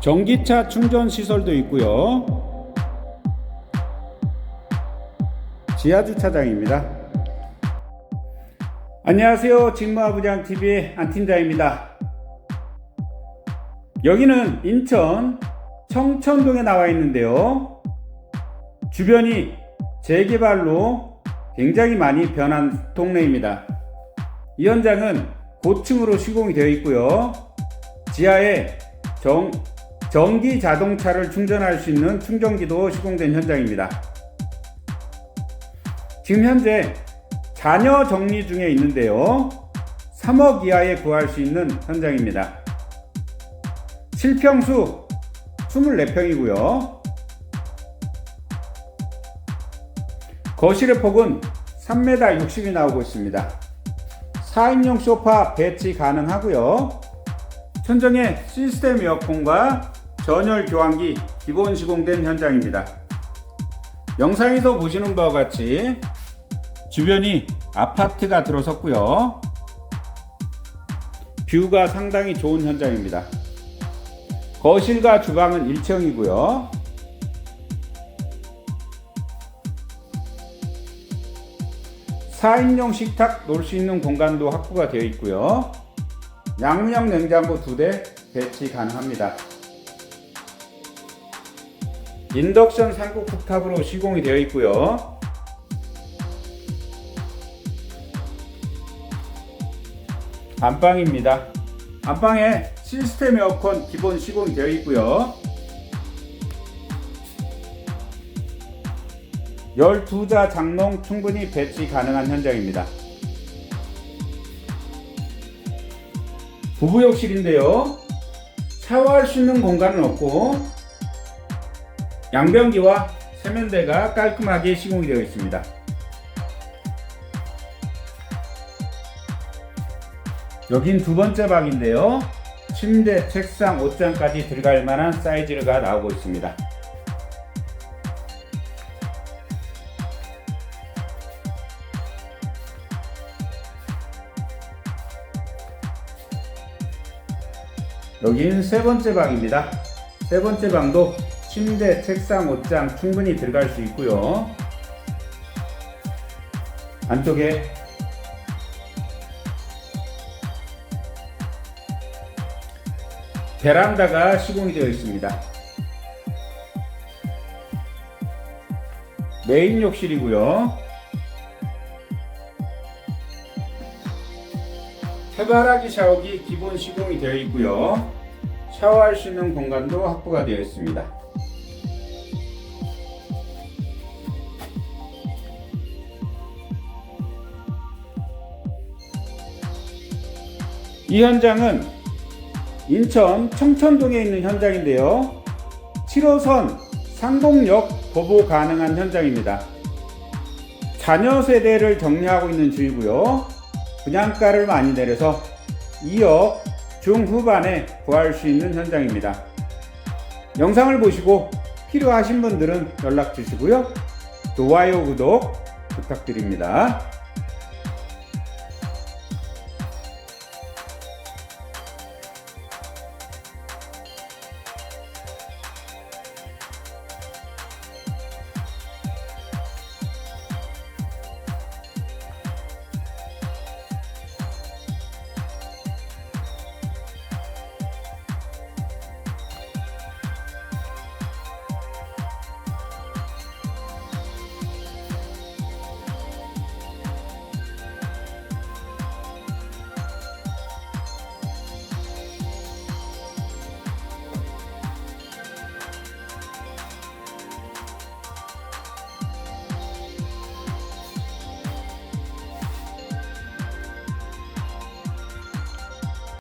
전기차 충전 시설도 있고요. 지하 주차장입니다. 안녕하세요. 직무하부장 TV 안팀장입니다. 여기는 인천 청천동에 나와 있는데요. 주변이 재개발로 굉장히 많이 변한 동네입니다. 이 현장은 고층으로 시공이 되어 있고요. 지하에 정, 전기 자동차를 충전할 수 있는 충전기도 시공된 현장입니다. 지금 현재 자녀 정리 중에 있는데요. 3억 이하에 구할 수 있는 현장입니다. 실평수 24평이고요. 거실의 폭은 3m 60이 나오고 있습니다. 4인용 소파 배치 가능하고요. 천정에 시스템 에어컨과 전열 교환기 기본 시공된 현장입니다. 영상에서 보시는 바와 같이 주변이 아파트가 들어섰고요. 뷰가 상당히 좋은 현장입니다. 거실과 주방은 1층이고요. 사인용 식탁 놓을 수 있는 공간도 확보가 되어 있고요. 양문형 냉장고 두 대 배치 가능합니다. 인덕션 상국 쿡탑으로 시공이 되어 있고요. 안방입니다. 안방에 시스템 에어컨 기본 시공이 되어 있고요. 12자 장롱 충분히 배치 가능한 현장입니다. 부부욕실인데요. 샤워할 수 있는 공간은 없고 양변기와 세면대가 깔끔하게 시공이 되어 있습니다. 여긴 두 번째 방인데요. 침대, 책상, 옷장까지 들어갈 만한 사이즈가 나오고 있습니다. 여기는 세 번째 방입니다. 세 번째 방도 침대, 책상, 옷장 충분히 들어갈 수 있고요. 안쪽에 베란다가 시공이 되어 있습니다. 메인 욕실이고요. 해바라기 샤워기 기본 시공이 되어 있고요. 샤워할 수 있는 공간도 확보가 되어 있습니다. 이 현장은 인천 청천동에 있는 현장인데요. 7호선 상동역 도보 가능한 현장입니다. 자녀 세대를 정리하고 있는 주이고요. 분양가를 많이 내려서 2억 중후반에 구할 수 있는 현장입니다. 영상을 보시고 필요하신 분들은 연락 주시고요. 좋아요, 구독 부탁드립니다.